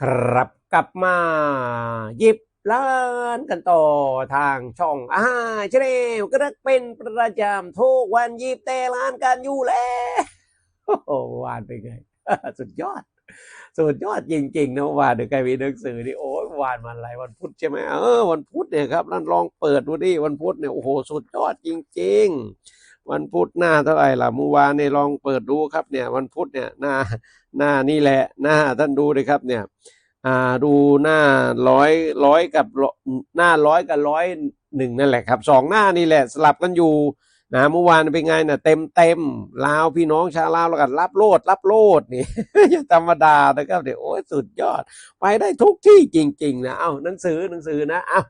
ครับกลับมาหยิบล้านกันต่อทางช่องอาชแนลก็รักเป็นประจำทุกวันหยิบแต่ล้านกันอยู่แล้วโอ้วานไปไง สุดยอด สุดยอดจริงๆนะวานเดี๋ยวใครมีหนังสือนี่โอ้ยวานมันอะไรวันพุธใช่ไหมเออวันพุธเนี่ยครับนั่นลองเปิดดูดิวันพุธเนี่ยโอ้โหสุดยอดจริง ๆ วันพุธหน้าเท่าไหร่ล่ะเมื่อวานเนี่ยลองเปิดดูครับเนี่ย วันพุธเนี่ยหน้าหน้านี่แหละหน้าท่านดูเลยครับเนี่ยอ่าดูหน้าร้อยร้อยกับหน้าร้อยกับร้อยหนึ่งนั่นแหละครับสองหน้านี่แหละสลับกันอยู่นะเมื่อวานเป็นไงนะเต็มเต็มลาวพี่น้องชาวลาวแล้วกันรับโลดรับโลดนี่อย่าธรรมดานะครับเดี๋ยวโอ้ยสุดยอด ไปได้ทุกที่จริง ๆ นะเอาหนังสือหนังสือนะเอา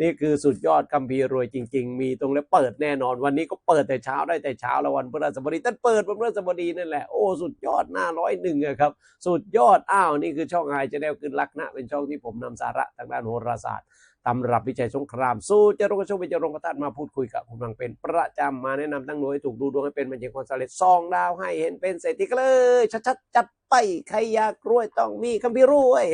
นี่คือสุดยอดคัมภีร์รวยจริง ๆ มีตรงแล้วเปิดแน่นอน วันนี้ก็เปิดแต่เช้าได้แต่เช้าแล้ววันพฤหัสบดีท่านเปิดวันพฤหัสบดีนั่นแหละโอ้สุดยอดหน้าร้อยหนึ่งอะครับ สุดยอดอ้าวนี่คือช่องไฮจะแนวคือลักษณะเป็นช่องที่ผมนำสาระทางด้านโหราศาสตร์ตำรับวิจัยสงคราม สู้เจรงกระชกวิจรงกระตัดมาพูดคุยกับคุณฟังเป็นประจำมาแนะนำตั้งหน่วยถูกดูดวงให้เป็นมันเจงความสำเร็จซองดาวให้เห็นเป็นเศรษฐีกันเลยชัดๆจัดไปใครอยากรวยต้องมีคำพิรวย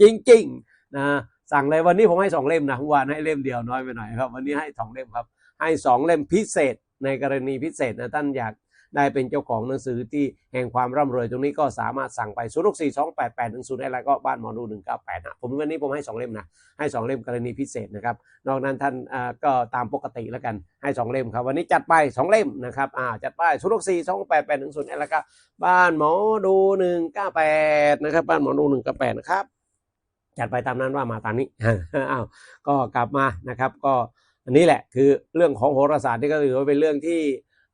จริง ๆ นะ สั่งเลยวันนี้ผมให้สองเล่มนะวานให้เล่มเดียวน้อยไปหน่อยครับ วันนี้ให้สองเล่มครับ ให้สองเล่มพิเศษในกรณีพิเศษนะท่านอยากได้เป็นเจ้าของหนังสือที่แห่งความร่ำรวยตรงนี้ก็สามารถสั่งไป0 6 4 2 8 8 1 0ได้แล้วก็บ้านหมอดู198นะผมวันนี้ผมให้ 2 เล่มนะ ให้ 2 เล่มกรณีพิเศษนะครับ นอกนั้นท่านอ่าก็ตามปกติแล้วกันให้ 2 เล่มครับ วันนี้จัดไป 2 เล่มนะครับอ่าจัดไป0 6 4 2 8 8 1 0ได้แล้วก็บ้านหมอดู198นะครับบ้านหมอดู198นะครับ จัดไปตามนั้นว่ามาตามนี้อ้าวก็กลับมานะครับ ก็อันนี้แหละคือเรื่องของโหราศาสตร์นี่ก็ถือว่าเป็นเรื่องที่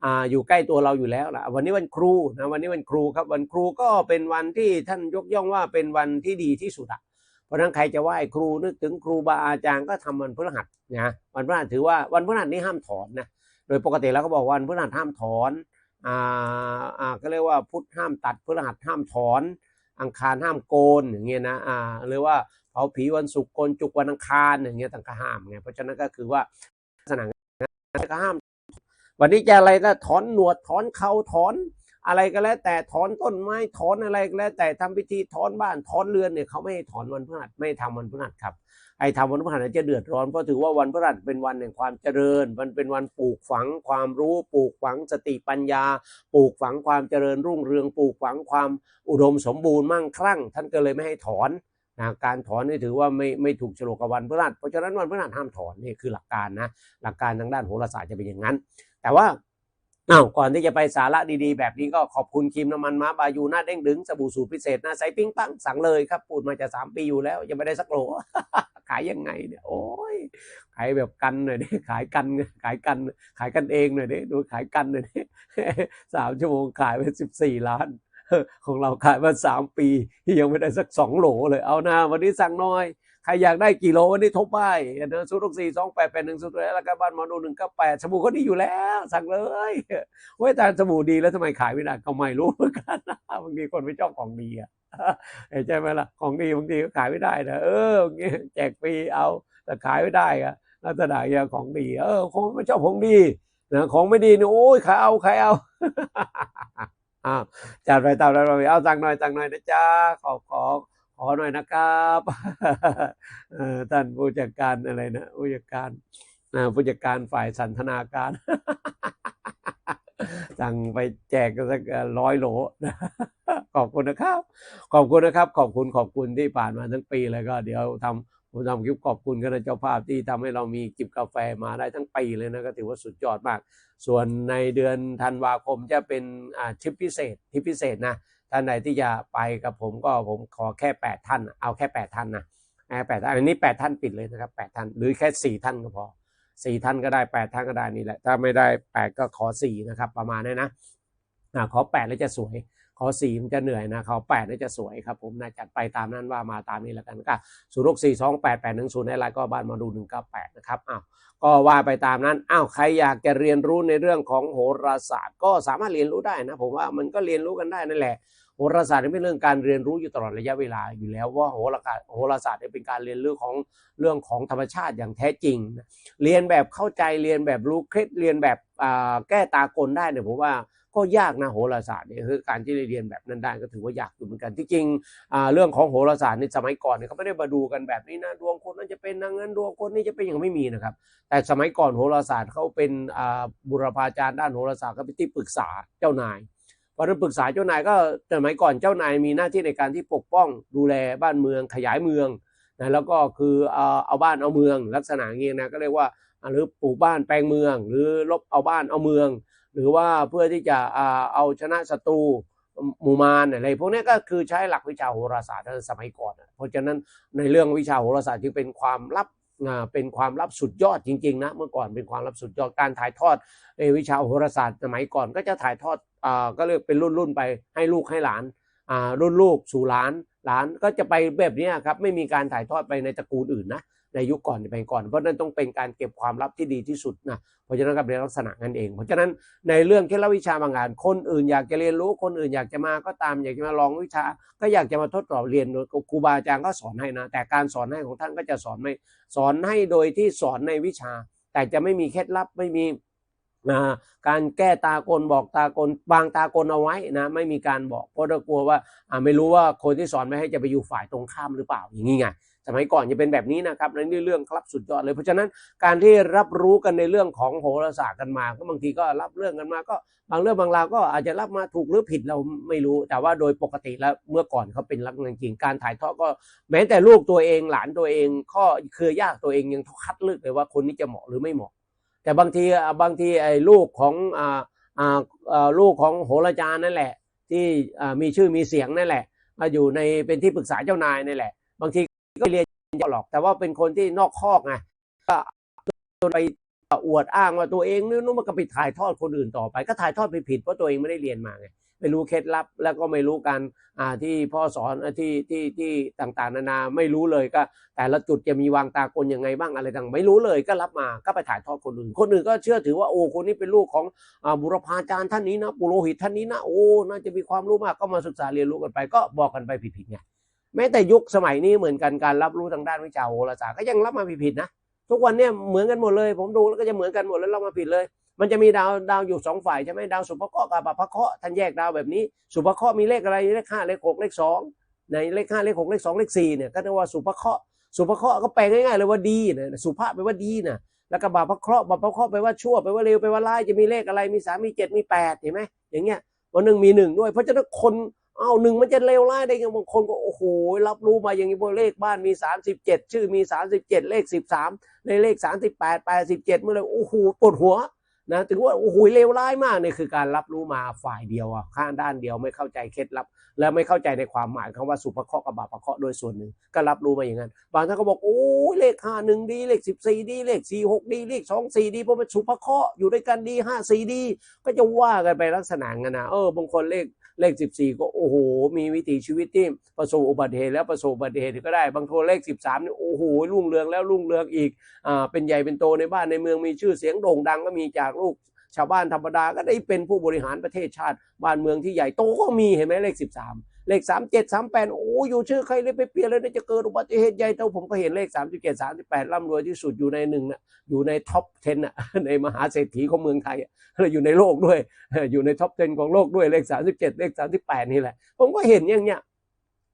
อ่าอยู่ใกล้ตัวเราอยู่แล้วล่ะวันนี้วันครูนะวันนี้วันครูครับวันครูก็เป็นวันที่ท่านยกย่องว่าเป็นวันที่ดีที่สุดอะเพราะนั้นใครจะไหว้ครูนึกถึงครูบาอาจารย์ก็ทำวันพฤหัสนะวันพฤหัสถือว่าวันพฤหัสนี้ห้ามถอนนะโดยปกติแล้วก็บอกวันพฤหัสห้ามถอนอ่าอ่าก็เรียกว่าพุทธห้ามตัดพฤหัสห้ามถอน อังคารห้ามโกนอย่างเงี้ยนะอ่าหรือว่าเผาผีวันศุกร์โกนจุกวันอังคารอย่างเงี้ยต่างก็ห้ามไงเพราะฉะนั้นก็คือว่าลักษณะนั้นก็ห้าม วันนี้จะอะไรก็ถอนหนวดถอนเขาถอน อะไรก็แล้ว แต่ถอนต้นไม้ถอนอะไรก็แล้ว แต่ทำพิธีถอนบ้านถอนเรือนเนี่ยเขาไม่ให้ถอนวันพฤหัสไม่ให้ทำวันพฤหัสครับไอ้ทำวันพฤหัสจะเดือดร้อนเพราะถือว่าวันพฤหัสเป็นวันแห่งความเจริญ มันเป็นวันปลูกฝังความรู้ปลูกฝังสติปัญญา ปลูกฝังความเจริญรุ่งเรืองปลูกฝังความอุดมสมบูรณ์มั่งคั่ง ท่านก็เลยไม่ให้ถอนนะการถอนนี่ถือว่าไม่ไม่ถูกฉลกกับวันพฤหัสเพราะฉะนั้นวันพฤหัสห้ามถอนนี่คือหลักการนะหลักการทางด้านโหราศาสตร์จะเป็นอย่างนั้น แต่ว่า อ้าวก่อนที่จะไปสาระดีๆ แบบนี้ก็ขอบคุณครีมน้ำมันม้าบายูหน้าเด้งดึงสบู่สูตรพิเศษหน้าใสปิ้งปังสั่งเลยครับพูดมาจะสามปีอยู่แล้ว ยังไม่ได้สักโหลขายยังไงเนี่ยโอ้ยขายแบบกันหน่อยดิขายกันขายกัน ขายกันเองหน่อยดิดูขายกันหน่อยดิสามชั่วโมงขายไปสิบสี่ล้านของเราขายมาสามปี ยังไม่ได้สักสองโหลเลยเอานะวันนี้สั่งน่อย รอยากได้กี่โลวันนี้ทบไปเดินศูนย์หกสี่สองแปดแปดหนึ่งศูนย์แล้วก็บ้านหมอดูหนึ่งก็แปดสบู่เขาดีอยู่แล้ว สั่งเลยเว้ยแต่สบู่ดีแล้วทำไมขายไม่ได้ก็ไม่รู้เหมือนกันบางทีคนไม่ชอบของดีอะเห็นใช่ไหมล่ะของดีบางทีก็ขายไม่ได้นะเออแจกฟรีเอาแต่ขายไม่ได้อะลักษณะอย่างของดี เออคงไม่ชอบของดีนะของไม่ดีนี่โอ้ยใครเอาใครเอาอ้าวจัดไปตามเราเอาสั่งหน่อยสั่งหน่อยนะจ๊ะขอขอ ขอหน่อยนะครับท่านผู้จัดการอะไรนะผู้จัดการผู้จัดการฝ่ายสันทนาการสั่งไปแจกกันสักร้อยโหลนะขอบคุณนะครับ ขอบคุณนะครับ ขอบคุณขอบคุณที่ผ่านมาทั้งปีเลยก็ เดี๋ยวทำผมทำคลิปขอบคุณคณะเจ้าภาพที่ทำให้เรามีจิบกาแฟมาได้ทั้งปีเลยนะก็ถือว่าสุดยอดมาก ส่วนในเดือนธันวาคมจะเป็นทริปพิเศษทริปพิเศษนะ ท่านใดที่จะไปกับผมก็ผมขอแค่แปดท่าน เอาแค่แปดท่านนะแปดท่านอันนี้แปดท่านปิดเลยนะครับแปดท่านหรือแค่สี่ท่านก็พอสี่ท่านก็ได้แปดท่านก็ได้นี่แหละถ้าไม่ได้แปดก็ขอสี่นะครับ ประมาณนี้นะขอแปดแล้วจะสวย ขอสี่มันจะเหนื่อยนะขอแปดแล้วจะสวยครับผมนะจัดไปตามนั้นว่ามาตามนี้แล้วกันก็ศูนย์หกสี่สองแปดแปดหนึ่งศูนย์ในไลน์ก็บ้านมาดูหนึ่งเก้าแปดนะครับอ้าวก็ว่าไปตามนั้นอ้าวใครอยากจะเรียนรู้ในเรื่องของโหราศาสตร์ ก็สามารถเรียนรู้ได้นะผมว่ามันก็เรียนรู้กันได้นั่นแหละโหราศาสตร์เป็นเรื่องการเรียนรู้อยู่ตลอดระยะเวลาอยู่แล้วว่าโหราศาสตร์โหราศาสตร์เป็นการเรียนรู้ของเรื่องของธรรมชาติอย่างแท้จริงนะเรียนแบบเข้าใจเรียนแบบรู้เคล็ดเรียนแบบแก้ตากลได้เนี่ยผมว่า ก็ยากนะโหราศาสตร์เนี่ยคือการที่เรียนแบบนั้นได้ก็ถือว่ายากอยู่เหมือนกันที่จริงเรื่องของโหราศาสตร์ในสมัยก่อนเนี่ยเขาไม่ได้มาดูกันแบบนี้นะดวงคนนั้นจะเป็นนางนั้นดวงคนนี้จะเป็นอย่างไม่มีนะครับ แต่สมัยก่อนโหราศาสตร์เขาเป็นบุรพาจารย์ด้านโหราศาสตร์เขาเป็นที่ปรึกษาเจ้านายเพราะฉะนั้นปรึกษาเจ้านายก็สมัยก่อนเจ้านายมีหน้าที่ในการที่ปกป้องดูแลบ้านเมืองขยายเมืองนะแล้วก็คือเอาบ้านเอาเมืองลักษณะอย่างนี้นะก็เรียกว่าอ่าหรือปลูกบ้านแปลงเมือง หรือลบเอาบ้านเอาเมือง หรือว่าเพื่อที่จะเอาชนะศัตรูหมู่มารอะไรพวกนี้ก็คือใช้หลักวิชาโหราศาสตร์สมัยก่อน เพราะฉะนั้นในเรื่องวิชาโหราศาสตร์จึงเป็นความลับเป็นความลับสุดยอดจริงๆนะเมื่อก่อนเป็นความลับสุดยอดการถ่ายทอดวิชาโหราศาสตร์สมัยก่อนก็จะถ่ายทอดอก็เรียกเป็นรุ่นๆไปให้ลูกให้หลานรุ่นลูกสู่หลานหลานก็จะไปแบบนี้ครับไม่มีการถ่ายทอดไปในตระกูลอื่นนะ ในยุคก่อนไปก่อน เพราะนั้นต้องเป็นการเก็บความลับที่ดีที่สุดนะเพราะฉะนั้นก็เป็นลักษณะนั้นเอง เพราะฉะนั้นในเรื่องเคล็ดลับวิชาบางงานคนอื่นอยากจะเรียนรู้คนอื่นอยากจะมาก็ตามอยากจะมาลองวิชา ก็อยากจะมาทดสอบเรียนโดยครูบาอาจารย์ก็สอนให้นะ แต่การสอนให้ของท่านก็จะสอนไม่สอนให้โดยที่สอนในวิชา แต่จะไม่มีเคล็ดลับไม่มีการแก้ตากลบอกตากลบางตากลเอาไว้นะไม่มีการบอกเพราะกลัวว่าไม่รู้ว่าคนที่สอนไม่ให้จะไปอยู่ฝ่ายตรงข้ามหรือเปล่าอย่างนี้ไง สมัยก่อนจะเป็นแบบนี้นะครับนั่นเรื่องครับสุดยอดเลย เพราะฉะนั้นการที่รับรู้กันในเรื่องของโหราศาสตร์กันมา ก็บางทีก็รับเรื่องกันมา ก็บางเรื่องบางราวก็อาจจะรับมาถูกหรือผิดเราไม่รู้ แต่ว่าโดยปกติแล้วเมื่อก่อนเขาเป็นรักจริงการถ่ายทอดก็ แม้แต่ลูกตัวเองหลานตัวเองข้อเครือญาติตัวเองยังคัดเลือกเลยว่าคนนี้จะเหมาะหรือไม่เหมาะ แต่บางทีบางทีไอ้ลูกของอ่าอ่าลูกของโหราจารย์นั่นแหละ ที่มีชื่อมีเสียงนั่นแหละมาอยู่ในเป็นที่ปรึกษาเจ้านายนั่นแหละ บางที ก็เรียนเจ้าหรอก แต่ว่าเป็นคนที่นอกคอกไงก็ไปอวดอ้างว่าตัวเองนู่นมันก็ไปถ่ายทอดคนอื่นต่อไป ก็ถ่ายทอดไปผิดเพราะตัวเองไม่ได้เรียนมาไงไม่รู้เคล็ดลับแล้วก็ไม่รู้การอ่าที่พ่อสอนที่ที่ที่ต่างๆ นานาไม่รู้เลยก็ แต่ละจุดจะมีวางตากลยังไงบ้างอะไรต่างไม่รู้เลยก็รับมาก็ไปถ่ายทอดคนอื่น คนอื่นก็เชื่อถือว่าโอ้คนนี้เป็นลูกของอาบุรพาจารย์ท่านนี้นะปุโรหิตท่านนี้นะโอ้น่าจะมีความรู้มากก็มาศึกษาเรียนรู้กันไป ก็บอกกันไปผิดๆไง แม้แต่ยุคสมัยนี้เหมือนกันการรับรู้ทางด้านวิชาโหราศาสตร์ก็ยังรับมาผิดๆนะทุกวันเนี่ยเหมือนกันหมดเลย ผมดูแล้วก็จะเหมือนกันหมดแล้วเรามาผิดเลย มันจะมีดาวดาวอยู่สองฝ่ายใช่ไหมดาวสุภเคราะห์กับบัพเคราะห์ท่านแยกดาวแบบนี้ สุภเคราะห์มีเลขอะไรเลขห้าเลขหกเลขสองในเลขห้าเลขหกเลขสองเลขสี่เนี่ยก็เรียกว่าสุภเคราะห์สุภเคราะห์ก็แปลง่ายๆเลยว่าดีนะสุภาพแปลว่าดีนะแล้วก็บาปเคราะห์บาปเคราะห์แปลว่าชั่วแปลว่าเลวแปลว่าร้ายจะมีเลขอะไรมีสามมีเจ็ดมีแปดเห็นไหมอย่างเงี้ยวันหนึ่งมีหนึ่งด้วย เพราะฉะนั้นคน อ้าหนึ่งมันจะเลวร้ายได้ไงบางคนก็โอ้โหรับรู้มาอย่างนี้ว่าเลขบ้านมีสามสิบเจ็ดชื่อมีสามสิบเจ็ดเลขสิบสามในเลขสามสิบแปดแปดสิบเจ็ดเมื่อไรโอ้โหปวดหัวนะถึงว่าโอ้โหเลวร้ายมากนี่คือการรับรู้มาฝ่ายเดียวอะข้างด้านเดียวไม่เข้าใจเคล็ดลับ และไม่เข้าใจในความหมายคำว่าสุภเคราะห์กับบาปเคราะห์โดยส่วนหนึ่งก็รับรู้มาอย่างนั้นบางท่านก็บอกโอ้เลขห้าหนึ่งดีเลขสิบสี่ดีเลขสี่หกดีเลขสองสี่ดีเพราะมันสุภเคราะห์อยู่ด้วยกันดีห้าสี่ดี ก็จะว่ากันไปลักษณะงั้นนะเออบางคนเลข เลขสิบสี่ก็โอ้โห มีวิถีชีวิตที่ประสบอุบัติเหตุแล้วประสบอุบัติเหตุก็ได้ บางคนเลขสิบสามนี่โอ้โหรุ่งเรืองแล้วรุ่งเรืองอีกอ่าเป็นใหญ่เป็นโตในบ้านในเมืองมีชื่อเสียงโด่งดังก็มีจากลูกชาวบ้านธรรมดาก็ได้เป็นผู้บริหารประเทศชาติ บ้านเมืองที่ใหญ่โตก็มีเห็นไหมเลขสิบสาม เลขสามเจ็ดสามแปดโอ้อยู่ชื่อใครเลยไปเปลี่ยนเลยนะจะเกิดอุบัติเหตุใหญ่โตผมก็เห็นเลขสามสิบเจ็ดสามสิบแปดร่ำรวยที่สุดอยู่ในหนึ่งนะอยู่ในท็อป 10อะในมหาเศรษฐีของเมืองไทยแล้วอยู่ในโลกด้วย อยู่ในท็อป 10 ของโลกด้วยเลขสามสิบเจ็ดเลขสามสิบแปดนี่แหละ ผมก็เห็นอย่างเนี้ย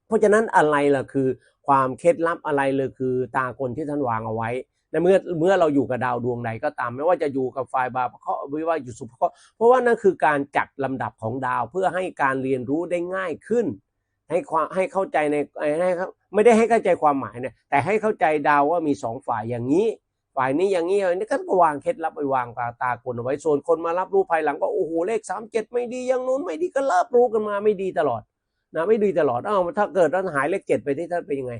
เพราะฉะนั้นอะไรล่ะคือ ความเคล็ดลับอะไรเลยคือตากลที่ท่านวางเอาไว้ ในเมื่อเมื่อเราอยู่กับดาวดวงใดก็ตาม ไม่ว่าจะอยู่กับไฟบาปเคราะห์ไม่ว่าอยู่สุภเคราะห์เพราะว่านั่นคือการจัดลำดับของดาวเพื่อให้การเรียนรู้ได้ง่ายขึ้น ให้ความให้เข้าใจในให้ไม่ได้ให้เข้าใจความหมายเนี่ยแต่ให้เข้าใจดาวว่ามีสองฝ่ายอย่างนี้ฝ่ายนี้อย่างนี้อันนี้ก็วางเคล็ดลับไปวางตาตากลเอาไว้ส่วนคนมารับรู้ภายหลังก็โอ้โหเลขสามเจ็ดไม่ดีอย่างนู้นไม่ดีก็รับรู้กันมาไม่ดีตลอดนะไม่ดีตลอดอ้าวถ้าเกิดเราหายเลขเจ็ดไปที่ท่านเป็นยังไง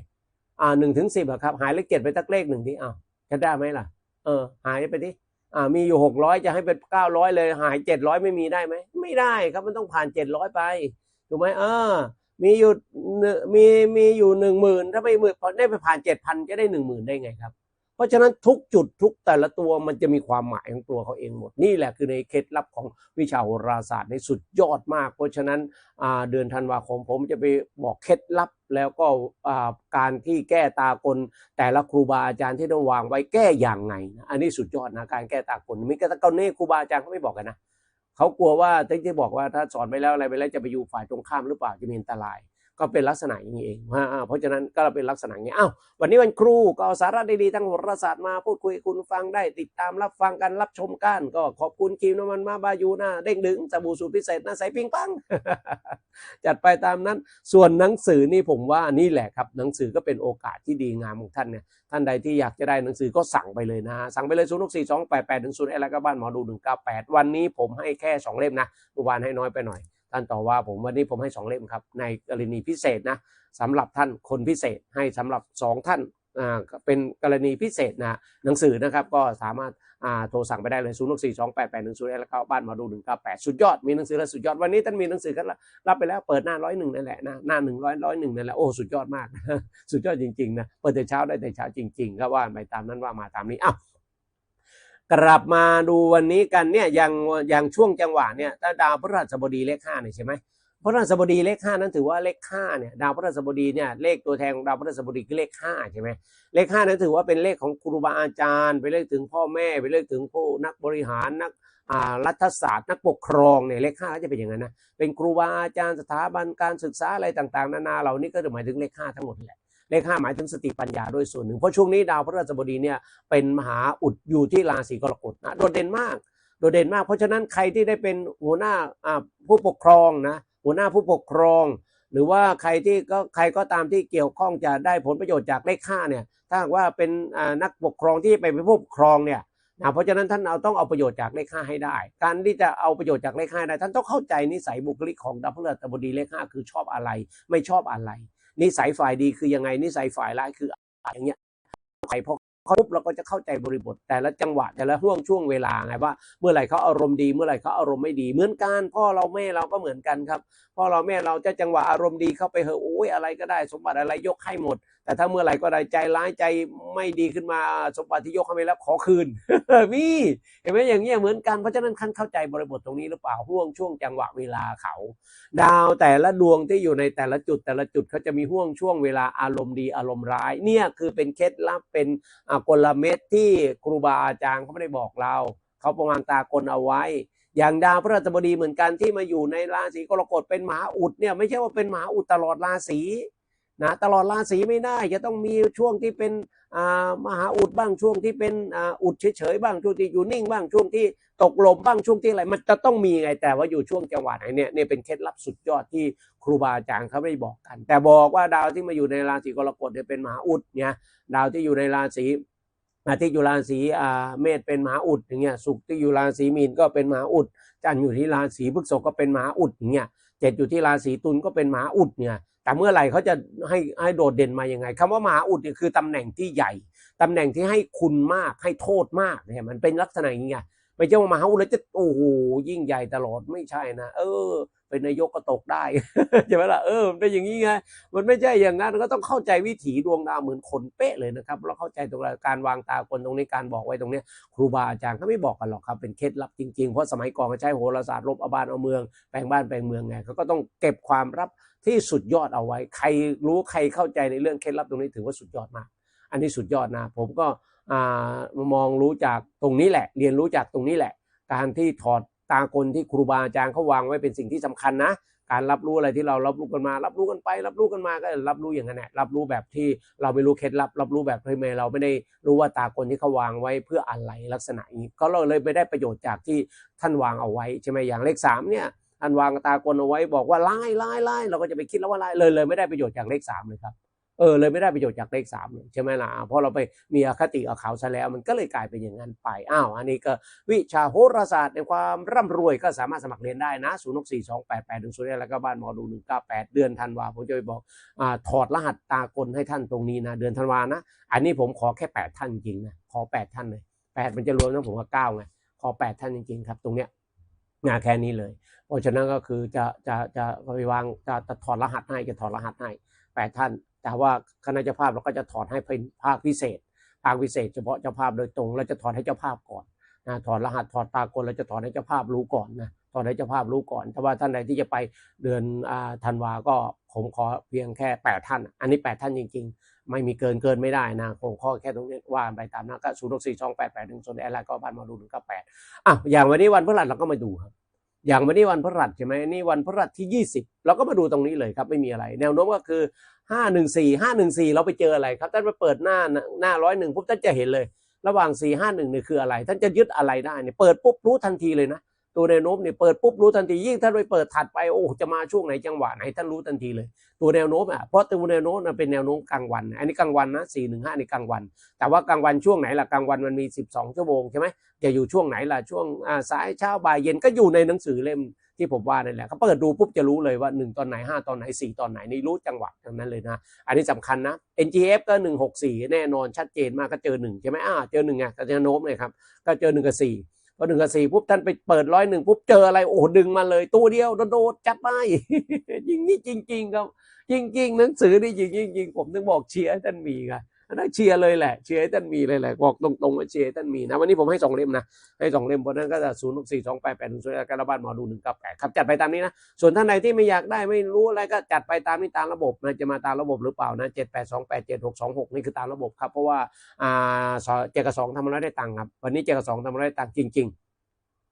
อ่าหนึ่งถึงสิบครับหายเลขเจ็ดไปสักเลขหนึ่งที่อ้าว จะได้ไหมล่ะ เออ หายไปที่อ่า มีอยู่หกร้อยจะให้เป็นเก้าร้อยเลย หายเจ็ดร้อยไม่มีได้ไหมไม่ได้ครับมันต้องผ่านเจ็ดร้อยไปถูกไหมเออ มีอยู่มีมีอยู่หนึ่งหมื่นถ้าไม่หมื่นพอได้ไปผ่านเจ็ดพันจะได้หนึ่งหมื่นได้ไงครับ เพราะฉะนั้นทุกจุดทุกแต่ละตัวมันจะมีความหมายของตัวเขาเองหมด นี่แหละคือในเคล็ดลับของวิชาโหราศาสตร์ในสุดยอดมาก เพราะฉะนั้นเดือนธันวาคมผมจะไปบอกเคล็ดลับแล้วก็การที่แก้ตากลแต่ละครูบาอาจารย์ที่ต้องวางไว้แก้อย่างไงนะอันนี้สุดยอดนะการแก้ตากลมีกระตะกลนี่ครูบาอาจารย์เขาไม่บอกกันนะเขากลัวว่าที่บอกว่าถ้าสอนไปแล้วอะไรไปแล้วจะไปอยู่ฝ่ายตรงข้ามหรือเปล่าจะมีอันตราย ก็เป็นลักษณะอย่างนี้เองอ่าเพราะฉะนั้นก็เป็นลักษณะอย่างนี้อ้าววันนี้วันครูก็เอาสาระดีๆทั้งโหราศาสตร์มาพูดคุยคุณฟังได้ติดตามรับฟังกันรับชมกัน ก็ขอบคุณคิวน้ำมันมาบายูนะเด้งดึงสบู่สูตรพิเศษนะใส่ปิงปัง จัดไปตามนั้น ส่วนหนังสือนี่ผมว่านี่แหละครับ หนังสือก็เป็นโอกาสที่ดีงามของท่านเนี่ยท่านใดที่อยากจะได้หนังสือก็สั่งไปเลยนะสั่งไปเลยศูนย์หกสี่สองแปดแปดถึงศูนย์อะไรก็บ้านหมอดูหนึ่งเก้าแปดวันนี้ผมให้แค่สองเล่มนะเมื่อวานให้น้อยไปหน่อย ท่านต่อว่าผมวันนี้ผมให้สองเล่มครับ ในกรณีพิเศษนะสำหรับท่านคนพิเศษให้สำหรับสองท่านอ่าเป็นกรณีพิเศษนะหนังสือนะครับก็สามารถอ่าโทรสั่งไปได้เลย 0 6 4 2 8 8 1 0แล้วก็บ้านมาดู198สุดยอด มีหนังสือแล้วสุดยอด วันนี้ท่านมีหนังสือกันละรับไปแล้วเปิดหน้าร้อยหนึ่งนั่นแหละนะหน้าหนึ่งร้อยร้อยหนึ่งนั่นแหละโอ้สุดยอดมาก สุดยอดจริงๆนะเปิดแต่เช้าได้แต่เช้าจริงๆก็ว่าไปตามนั้นว่ามาตามนี้อ้าว กลับมาดูวันนี้กันเนี่ยอยังอยังช่วงจังหวะเนี่ยถ้าดาวพฤหัสบดีเลขห้าเนี่ยใช่ไหมพฤหัสบดีเลขห้านั้นถือว่าเลขห้าเนี่ยดาวพฤหัสบดีเนี่ยเลขตัวแทนของดาวพฤหัสบดีคือเลขห้าใช่ไหมเลขห้านั้นถือว่าเป็นเลขของครูบาอาจารย์เป็นเลขถึงพ่อแม่เป็นเลขถึงผู้นักบริหารนักอ่ารัฐศาสตร์นักปกครองเนี่ยเลขห้าก็จะเป็นอย่างนั้นนะเป็นครูบาอาจารย์สถาบันการศึกษาอะไรต่างๆ นานาเหล่านี้ก็จะหมายถึงเลขห้าทั้งหมดแหละ เลขห้าหมายถึงสติปัญญาด้วยส่วนหนึ่ง เพราะช่วงนี้ดาวพฤหัสบดีเนี่ยเป็นมหาอุดอยู่ที่ราศีกรกฎนะโดดเด่นมาก โดดเด่นมาก เพราะฉะนั้นใครที่ได้เป็นหัวหน้าผู้ปกครองนะหัวหน้าผู้ปกครอง หรือว่าใครที่ก็ใครก็ตามที่เกี่ยวข้องจะได้ผลประโยชน์จากเลขห้าเนี่ยถ้าหากว่าเป็นนักปกครองที่ไปเป็นผู้ปกครองเนี่ยนะเพราะฉะนั้นท่านเอาต้องเอาประโยชน์จากเลขห้าให้ได้ การที่จะเอาประโยชน์จากเลขห้าได้ท่านต้องเข้าใจนิสัยบุคลิกของดาวพฤหัสบดีเลขห้าคือชอบอะไร ไม่ชอบอะไร นิสัยฝ่ายดีคือยังไงนิสัยฝ่ายร้ายคืออย่างเงี้ยใครพอเขาปุ๊บเราก็จะเข้าใจบริบท แต่ละจังหวะแต่ละห่วงช่วงเวลาไงว่า เมื่อไหร่เขาอารมณ์ดีเมื่อไหร่เขาอารมณ์ไม่ดีเหมือนกันพ่อเราแม่เราก็เหมือนกันครับพ่อเราแม่เราจะจังหวะอารมณ์ดีเข้าไปเหอะโอ้ยอะไรก็ได้ สมบัติอะไรยกให้หมด แต่ถ้าเมื่อไหร่ก็ได้ใจร้ายใจไม่ดีขึ้นมาสมบัติที่ยกให้ไปแล้วขอคืนมีเห็นไหมอย่างเงี้ยเหมือนกันเพราะฉะนั้นท่านเข้าใจบริบทตรงนี้หรือเปล่าห่วงช่วงจังหวะเวลาเขา ดาวแต่ละดวงที่อยู่ในแต่ละจุดแต่ละจุดเขาจะมีห่วงช่วงเวลาอารมณ์ดีอารมณ์ร้าย เนี่ยคือเป็นเคล็ดลับเป็นกลเม็ดที่ครูบาอาจารย์เขาไม่ได้บอกเราเขาประมาณตากลเอาไว้ อย่างดาวพฤหัสบดีเหมือนกันที่มาอยู่ในราศีกรกฎเป็นหมาอุดเนี่ยไม่ใช่ว่าเป็นหมาอุดตลอดราศี นะตลอดราศีไม่ได้จะต้องมีช่วงที่เป็นมหาอุดบ้างช่วงที่เป็นอุดเฉยๆบ้างช่วงที่อยู่นิ่งบ้างช่วงที่ตกลมบ้างช่วงที่อะไรมันจะต้องมีไงแต่ว่าอยู่ช่วงจังหวะไหนเนี่ยเนี่ยเป็นเคล็ดลับสุดยอดที่ครูบาอาจารย์เขาไม่ได้บอกกัน แต่บอกว่าดาวที่มาอยู่ในราศีกรกฎเนี่ยเป็นมหาอุดเนี่ยดาวที่อยู่ในราศีอาทิตย์อยู่ราศีเมษเป็นมหาอุดอย่างเงี้ยศุกที่อยู่ราศีมีนก็เป็นมหาอุดจันทร์อยู่ที่ราศีพฤษภก็เป็นมหาอุดอย่างเงี้ย เจ็ดอยู่ที่ราศีตุลก็เป็นมหาอุดเนี่ยแต่เมื่อไหร่เขาจะให้ให้โดดเด่นมายังไงคำว่ามหาอุดเนี่ยคือตำแหน่งที่ใหญ่ตำแหน่งที่ให้คุณมากให้โทษมากเนี่ยมันเป็นลักษณะอย่างเงี้ยไม่ใช่ว่ามหาอุดแล้วจะโอ้โหยิ่งใหญ่ตลอดไม่ใช่นะ เออ เป็นนายกก็ตกได้ใช่ไหมล่ะเออมันเป็นอย่างนี้ไงมันไม่ใช่อย่างนั้นก็ต้องเข้าใจวิถีดวงดาวเหมือนคนเป๊ะเลยนะครับเราเข้าใจตรงการวางตาคนตรงนี้การบอกไว้ตรงนี้ครูบาอาจารย์เขาไม่บอกกันหรอกครับเป็นเคล็ดลับจริงๆเพราะสมัยก่อนเขาใช้โหราศาสตร์ลบอาบานเอาเมืองแปลงบ้านแปลงเมืองไงเขาก็ต้องเก็บความลับที่สุดยอดเอาไว้ ใครรู้ใครเข้าใจในเรื่องเคล็ดลับตรงนี้ถือว่าสุดยอดมาก อันนี้สุดยอดนะ ผมก็อมองรู้จากตรงนี้แหละ เรียนรู้จากตรงนี้แหละ การที่ถอด ตากลที่ครูบาอาจารย์เขาวางไว้เป็นสิ่งที่สำคัญนะ การรับรู้อะไรที่เรารับรู้กันมา รับรู้กันไป รับรู้กันมาก็รับรู้อย่างนั้นแหละรับรู้แบบที่เราไม่รู้เคล็ดลับ รับรู้แบบที่ไม่เราไม่ได้รู้ว่าตากลที่เขาวางไว้เพื่ออะไรลักษณะนี้ก็เราเลยไม่ได้ประโยชน์จากที่ท่านวางเอาไว้ใช่ไหมอย่างเลขสามเนี่ยท่านวางตากลเอาไว้บอกว่าไล่ไล่ไล่เราก็จะไปคิดแล้วว่าไล่เลยเลยไม่ได้ประโยชน์จากเลขสามเลยครับ เออเลยไม่ได้ประโยชน์จากเลขสามเลยใช่ไหมล่ะเพราะเราไปมีอคติเอาเขาซะแล้ว มันก็เลยกลายเป็นอย่างนั้นไปอ้าวอันนี้ก็วิชาโหราศาสตร์ในความร่ำรวยก็สามารถสมัครเรียนได้นะ0 6 4 2 8 8 1 0แปดแปดหนึ่งศูนย์แล้วก็บ้านหมอดู198เก้าแปดเดือนธันวาผมจะไปบอกอ่าถอดรหัสตากลให้ท่านตรงนี้นะเดือนธันวานะ อันนี้ผมขอแค่8ท่านจริงนะขอ8ท่านเลย8มันจะรวมทั้งผมกับ9ไงขอ8ท่านจริงๆครับ ตรงเนี้ยงานแค่นี้เลย เพราะฉะนั้นก็คือจะจะจะไปวางจะจะถอดรหัสให้จะถอดรหัสให้แปดท่าน แต่ว่าคณะเจ้าภาพเราก็จะถอดให้เป็นภาคพิเศษ ภาคพิเศษ เฉพาะเจ้าภาพโดยตรงเราจะถอดให้เจ้าภาพก่อนนะถอดรหัสถอดตากลเราจะถอดให้เจ้าภาพรู้ก่อนนะถอดให้เจ้าภาพรู้ก่อนแต่ว่าท่านใดที่จะไปเดือนธันวาก็ผมขอเพียงแค่แปดท่าน อันนี้แปดท่านจริง ๆ ไม่มีเกินเกินไม่ได้นะผมข้อแค่ตรงนี้ว่าไปตามนั้นก็ศูนย์หกสี่สองแปดแปดหนึ่งโซนแอร์ไลน์ก็บ้านมาดูหนึ่งก็แปดอะอย่างวันนี้วันพฤหัสเราก็มาดูครับอย่างวันนี้วันพฤหัสใช่ไหมนี่วันพฤหัสที่ 20 เราก็มาดูตรงนี้เลยครับไม่มีอะไร แนวโน้มก็คือ 514 514เราไปเจออะไรครับท่านไปเปิดหน้าหน้าร้อยหนึ่งปุ๊บท่านจะเห็นเลย ระหว่าง4 5 1นี่คืออะไร ท่านจะยึดอะไรได้เนี่ยเปิดปุ๊บรู้ทันทีเลยนะตัวแนวโน้มเนี่ยเปิดปุ๊บรู้ทันทียิ่งท่านไปเปิดถัดไปโอ้จะมาช่วงไหนจังหวะไหนท่านรู้ทันทีเลย ตัวแนวโน้มอะเพราะตัวแนวโน้มเป็นแนวโน้มกลางวัน อันนี้กลางวันนะ4 1 5นี่กลางวัน แต่ว่ากลางวันช่วงไหนล่ะกลางวันมันมี12ชั่วโมงใช่ไหมจะอยู่ช่วงไหนล่ะช่วงสายเช้าบ่ายเย็นก็อยู่ในหนังสือเล่ม ที่ผมว่านั่นแหละเขาเปิดดูปุ๊บจะรู้เลยว่า 1 ตอนไหน 5 ตอนไหน 4 ตอนไหนนี่รู้จังหวะทั้งนั้นเลยนะ อันนี้สำคัญนะ NGF ก็ 164 แน่นอนชัดเจนมากก็เจอ1ใช่ไหมอ่าเจอ1ไงก็แนวโน้มเลยครับก็เจอ1กับ4พอหนึ่งกับสี่ปุ๊บท่านไปเปิดร้อยหนึ่งปุ๊บเจออะไรโอ้ดึงมาเลยตัวเดียวโดดจัดไปยิงนี่จริง ๆ ครับ จริง ๆ หนังสือนี่จริงจริงๆผมถึงบอกเชียร์ท่านมีครับ นะเชียร์เลยแหละเชียร์ให้ท่านมีเลยแหละบอกตรงๆว่าเชียร์ให้ท่านมีนะวันนี้ผมให้สองเล่มนะให้สองเล่มเพราะนั้นก็จะศูนย์หกสี่สองแปดแปดหนึ่งศูนย์การบ้านหมอดูหนึ่งกับแปดครับจัดไปตามนี้นะส่วนท่านใดที่ไม่อยากได้ไม่รู้อะไรก็จัดไปตามนี้ตามระบบนะจะมาตามระบบหรือเปล่านะเจ็ดแปดสองแปดเจ็ดหกสองหกนี่คือตามระบบครับเพราะว่าอ่าเจ็ดกับสองทำมาแล้วได้ตังค์ครับวันนี้เจ็ดกับสองทำมาแล้วได้ตังค์จริง ๆ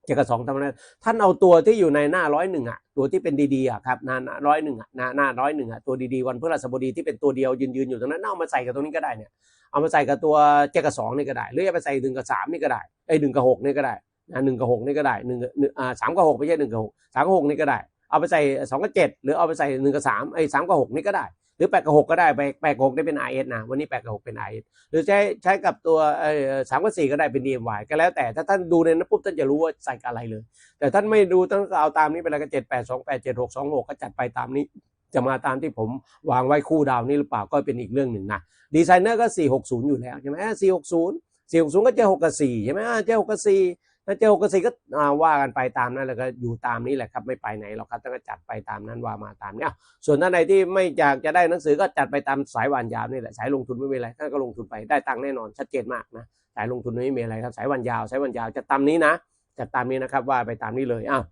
เจ็ดกับสองทำอะไรท่านเอาตัวที่อยู่ในหน้าร้อยหนึ่งอะตัวที่เป็นดีๆอะครับหน้าร้อยหนึ่งอะหน้าหน้าร้อยหนึ่งอะตัวดีๆวันพฤหัสบดีที่เป็นตัวเดียวยืนยืนๆอยู่ตรงนั้นเอามาใส่กับตรงนี้ก็ได้เนี่ยเอามาใส่กับตัวเจ็ดกับสองนี่ก็ได้ หรือจะไปใส่หนึ่งกับสามนี่ก็ได้ไอ้หนึ่งกับหกนี่ก็ได้นะหนึ่งกับหกนี่ก็ได้หนึ่งอ่าสามกับหกไม่ใช่หนึ่งกับหกสามกับหกนี่ก็ได้ เอาไปใส่สองกับเจ็ดหรือเอาไปใส่หนึ่งกับสามไอ้สามกับหกนี่ก็ได้ หรือแปดกับหกก็ได้แปดแปดกับหกได้เป็น i s นะวันนี้แปดกับหกเป็น i s หรือใช้ใช้กับตัวสามกับสี่ก็ได้เป็น dmy ก็แล้วแต่ถ้าท่านดูในนั้นปุ๊บท่านจะรู้ว่าใส่กับอะไรเลย แต่ท่านไม่ดูท่านเอาตามนี้ไปแล้วก็เจ็ดแปดสองแปดเจ็ดหกสองหกก็จัดไปตามนี้จะมาตามที่ผมวางไว้คู่ดาวนี้หรือเปล่าก็เป็นอีกเรื่องหนึ่งนะดีไซเนอร์ก็ 460 อยู่แล้วใช่ไหม460 460 ก็เจอ6กับ4ใช่ไหมเจอ6กับ4 ถ้าเจอ6กับ4ก็ว่ากันไปตามนั้นแล้วก็อยู่ตามนี้แหละครับไม่ไปไหนหรอกครับท่านก็จัดไปตามนั้นว่ามาตามเนี้อะส่วนท่านใดที่ไม่อยากจะได้หนังสือก็จัดไปตามสายวานยาวนี่แหละสายลงทุนไม่มีอะไรท่านก็ลงทุนไปได้ตังค์แน่นอนชัดเจนมากนะสายลงทุนไม่มีอะไรครับสายวันยาวสายวันยาวจะตามนี้นะจัดตามนี้นะครับว่าไปตามนี้เลยอ้าว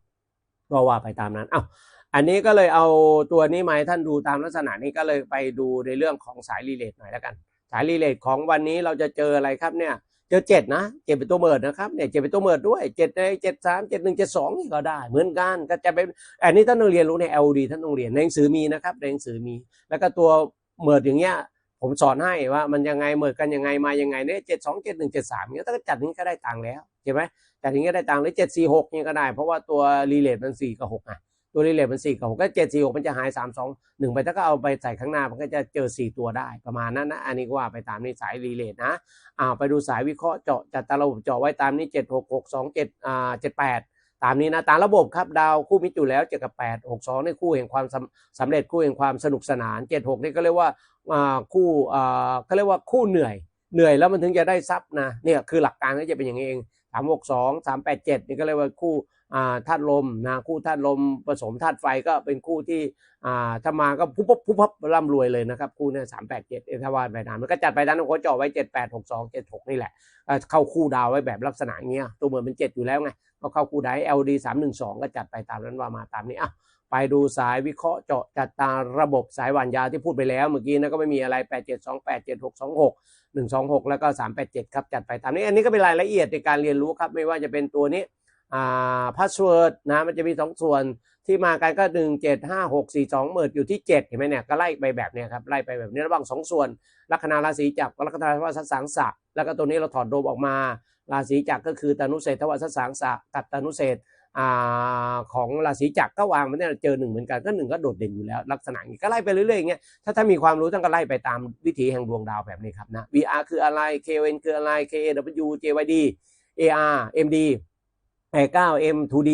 ก็ว่าไปตามนั้นอ้าวอันนี้ก็เลยเอาตัวนี้มาให้ท่านดูตามลักษณะนี้ก็เลยไปดูในเรื่องของสายรีเลทหน่อยแล้วกัน สายรีเลทของวันนี้เราจะเจออะไรครับเนี่ย เจอเจ็ดนะเจ็ดเป็นตัวเมิดนะครับเนี่ยเจ็ดเป็นตัวเมิดด้วยเจ็ดในเจ็ดสามเจ็ดหนึ่งเจ็ดสองนี่ก็ได้ เหมือนกันก็จะเป็นอันนี้ท่านต้องเรียนรู้ใน LD ท่านต้องเรียนในหนังสือมีนะครับในหนังสือมี แล้วก็ตัวเมิดอย่างเงี้ยผมสอนให้ว่ามันยังไงเมิดกันยังไงมายังไงเนี่ยเจ็ดสองเจ็ดหนึ่งเจ็ดสามเนี่ยถ้าจัดนี้ก็ได้ตังค์แล้วใช่ไหมจัดนี้ก็ได้ตังค์หรือเจ็ดสี่หกนี่ก็ได้ เพราะว่าตัวรีเลทมันสี่กับหกอะ ตัวรีเลทมันสี่กับหกก็เจ็ดสี่หกมันจะหายสามสองหนึ่งไปถ้าก็เอาไปใส่ข้างหน้ามันก็จะเจอสี่ตัวได้ประมาณนั้นนะอันนี้ก็ว่าไปตามนี้สายรีเลทนะอ่าไปดูสายวิเคราะห์เจาะจัดตาระบบเจาะไว้ตามนี้เจ็ดหกหกสองเจ็ดอ่าเจ็ดแปดตามนี้นะตามระบบครับดาวคู่มิตรอยู่แล้วเจ็ดกับแปดหกสองนี่คู่แห่งความสำสำเร็จคู่แห่งความสนุกสนานเจ็ดหกนี่ก็เรียกว่าอ่าคู่อ่าเขาเรียกว่าคู่เหนื่อยเหนื่อยแล้วมันถึงจะได้ทรัพย์นะเนี่ยคือหลักการก็จะเป็นอย่างนี้เองสามหกสองสามแปดเจ็ดนี่ก็เรียกว่าคู่ ธาตุลมนะคู่ธาตุลมผสมธาตุไฟก็เป็นคู่ที่ถ้ามาก็ปุ๊บปุ๊บปุ๊บร่ำรวยเลยนะครับ คู่เนี่ยสามแปดเจ็ดเอทวานไปนานมันก็จัดไปด้านโค้ชจ่อไว้เจ็ดแปดหกสองเจ็ดหกนี่แหละ เข้าคู่ดาวไว้แบบลักษณะเงี้ยตัวเหมือนเป็นเจ็ดอยู่แล้วไงก็เข้าคู่ไดาว LD สามหนึ่งสองก็จัดไปตามนั้นว่ามาตามนี้อะไปดูสายวิเคราะห์เจาะจัดตามระบบสายหวานยาที่พูดไปแล้วเมื่อกี้นะก็ไม่มีอะไรแปดเจ็ดสองแปดเจ็ดหกสองหกหนึ่งสองหกแล้วก็สามแปดเจ็ดครับ จัดไปตามนี้ อันนี้ก็เป็นรายละเอียดในการเรียนรู้ครับ ไม่ว่าจะเป็นตัวนี้ พาสเวิร์ดนะมันจะมีสองส่วนที่มากันก็หนึ่งเจ็ดห้าหกสี่สองเมิดอยู่ที่เจ็ดเห็นไหมเนี่ย ก็ไล่ไปแบบเนี้ยครับ ไล่ไปแบบนี้ระหว่างสองส่วน ลัคนาราศีจักรกับลัคนาทวารสังสะ แล้วก็ตัวนี้เราถอดโดมออกมา ราศีจักรก็คือตานุเศรษฐวารสังสะกับตานุเศรษฐของราศีจักรก็วางมันเนี่ยเจอหนึ่งเหมือนกันก็หนึ่งก็โดดเด่นอยู่แล้ว ลักษณะนี้ก็ไล่ไปเรื่อยๆอย่างเงี้ยถ้าถ้ามีความรู้ท่านก็ไล่ไปตามวิถีแห่งดวงดาวแบบนี้ครับนะ VR คืออะไร KN คืออะไร KAW JYD AR MD 9 M 2D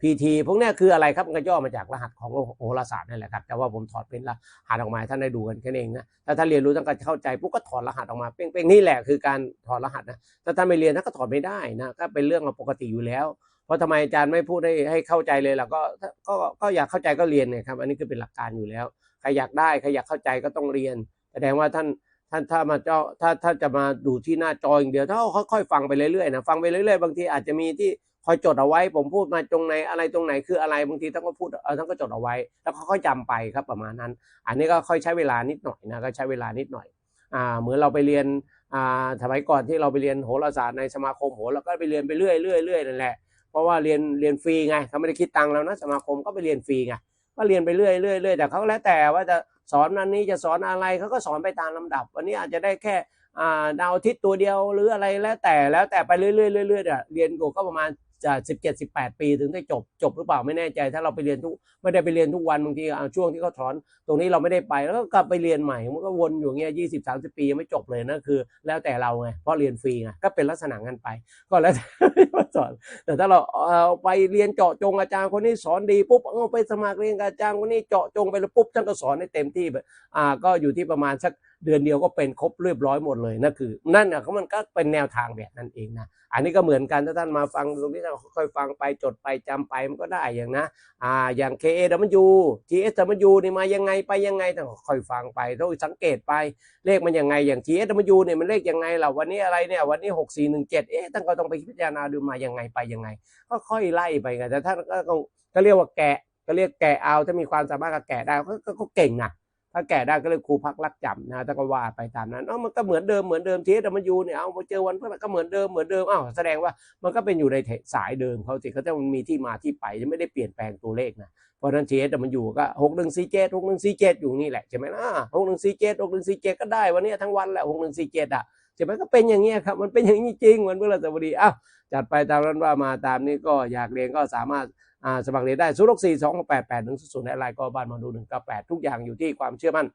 PT พวกนี้คืออะไรครับมันก็ย่อมาจากรหัสของโหราศาสตร์นั่นแหละครับ แต่ว่าผมถอดเป็นรหัสออกมาท่านได้ดูกันแค่นั้นเองนะถ้าท่านเรียนรู้ท่านก็เข้าใจปุ๊บก็ถอดรหัสออกมาเป้งๆนี่แหละคือการถอดรหัสนะถ้าท่านไม่เรียนท่านก็ถอดไม่ได้นะก็เป็นเรื่องปกติอยู่แล้วเพราะทำไมอาจารย์ไม่พูดให้ให้เข้าใจเลยล่ะก็ก็ก็อยากเข้าใจก็เรียนเนี่ยครับ อันนี้คือเป็นหลักการอยู่แล้วใครอยากได้ใครอยากเข้าใจก็ต้องเรียน แสดงว่าท่านท่านถ้ามาเจ้าถ้าถ้าจะมาดูที่หน้าจออย่างเดียวถ้าค่อยๆฟังไปเรื่อยๆนะฟังไปเรื่อยๆ บางทีอาจจะมีที่ คอยจดเอาไว้ ผมพูดมาตรงไหนอะไรตรงไหนคืออะไรบางทีท่านก็พูดเออท่านก็จดเอาไว้ แล้วค่อยๆจำไปครับประมาณนั้น อันนี้ก็ค่อยใช้เวลานิดหน่อยนะก็ใช้เวลานิดหน่อยอ่าเหมือนเราไปเรียนอ่าสมัยก่อนที่เราไปเรียนโหราศาสตร์ในสมาคมโหเราก็ไปเรียนไปเรื่อยๆเรื่อยนั่นแหละเพราะว่าเรียนเรียนฟรีไงเขาไม่ได้คิดตังค์แล้วนะสมาคมก็ไปเรียนฟรีไงก็เรียนไปเรื่อยเรื่อยเรื่อยแต่เขาแล้วแต่ว่าจะสอนอันนี้จะสอนอะไรเขาก็สอนไปตามลำดับ วันนี้อาจจะได้แค่อ่าดาวอาทิตย์ตัวเดียวหรืออะไรแล้วแต่แล้วแต่ไปเรื่อยเรื่อยเรื่อยๆเรียนก็ประมาณ จะสิบเจ็ดสิบแปดปีถึงได้จบจบหรือเปล่าไม่แน่ใจ ถ้าเราไปเรียนทุกไม่ได้ไปเรียนทุกวันบางทีช่วงที่เขาสอน ตรงนี้เราไม่ได้ไปแล้วก็กลับไปเรียนใหม่มันก็วนอยู่เงี้ยยี่สิบสามสิบปียังไม่จบเลยนะคือ แล้วแต่เราไงเพราะเรียนฟรีไงก็เป็นลักษณะงั้นไป ก็แล้วแต่สอนแต่ถ้าเราเอาไปเรียนเจาะจงอาจารย์คนนี้สอนดีปุ๊บเอาไปสมัครเรียนกับอาจารย์คนนี้เจาะจงไปแล้วปุ๊บท่านก็สอนให้เต็มที่แบบอ่าก็อยู่ที่ประมาณสัก เดือนเดียวก็เป็นครบเรียบร้อยหมดเลยนั่นคือ นั่นอะเขามันก็เป็นแนวทางแบบนั้นเองนะอันนี้ก็เหมือนกันถ้าท่านมาฟังตรงนี้เราค่อยฟังไปจดไปจำไปมันก็ได้อย่างนะอ่าอย่าง KAW GSW นี่มายังไงไปยังไงต้องค่อยฟังไปต้องสังเกตไปเลขมันยังไงอย่าง GSW เนี่ยมันเลขยังไงล่ะวันนี้อะไรเนี่ยวันนี้ 6417 เอ๊ะท่านก็ต้องไปพิจารณาดูมายังไงไปยังไง ก็ค่อยไล่ไปไงแต่ท่านก็ก็เรียกว่าแกะก็เรียกแกะเอาถ้ามีความสามารถก็แกะได้ก็ก็ก็เก่งนะ ถ้าแกะได้ก็เรียกครูพักรักจำนะถ้าก็ว่าไปตามนั้นเอ้ามันก็เหมือนเดิมเหมือนเดิม GSW เนี่ยเอามาเจอวันพฤหัสก็เหมือนเดิมเหมือนเดิมอ้าวแสดงว่ามันก็เป็นอยู่ในสายเดิมเขาสิเขาจะมันมีที่มาที่ไปยังไม่ได้เปลี่ยนแปลงตัวเลขนะเพราะนั้นเจแต่มันอยู่ก็หกหนึ่งสี่เจ็ดหกหนึ่งสี่เจ็ดอยู่นี่แหละใช่ไหมล่ะหกหนึ่งสี่เจ็ดหกหนึ่งสี่เจ็ดก็ได้วันนี้ทั้งวันแหละหกหนึ่งสี่เจ็ดอะใช่ไหมก็เป็นอย่างเงี้ยครับมันเป็นอย่างนี้จริงวันพฤหัสบดีอ้าวจัดไปตามนั้นว่ามาตามนี้ก็อยากเรียนก็สามารถ สมัครเรียนได้ศูนย์หกสี่สองแปดแปดหนึ่งศูนย์ในไลน์ก็บ้านมาดูหนึ่งก้าแปดทุกอย่างอยู่ที่ความเชื่อมั่น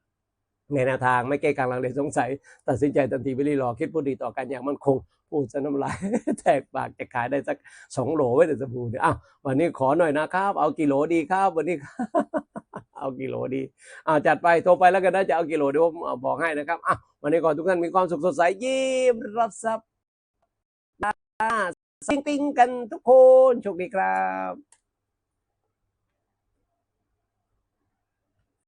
ในแนวทางไม่เก้กังลังเลสงสัย ตัดสินใจทันทีไม่รีรอคิดพูดดีต่อกันอย่างมั่นคงพูดจะน้ำลายแตกปากจะขายได้สักสองโหลไว้แต่สบู่เนี่ยอ้าววันนี้ขอหน่อยนะครับ เอากี่โหลดีครับ วันนี้เอากี่โหลดีอ่าจัดไปโทรไปแล้วกันนะจะเอากี่โหลเดี๋ยวผมบอกให้นะครับอ้าววันนี้ขอทุกท่านมีความสุขสดใสยิ้มรับทรัพย์ซิงปิงกันทุกคนโชคดีครับ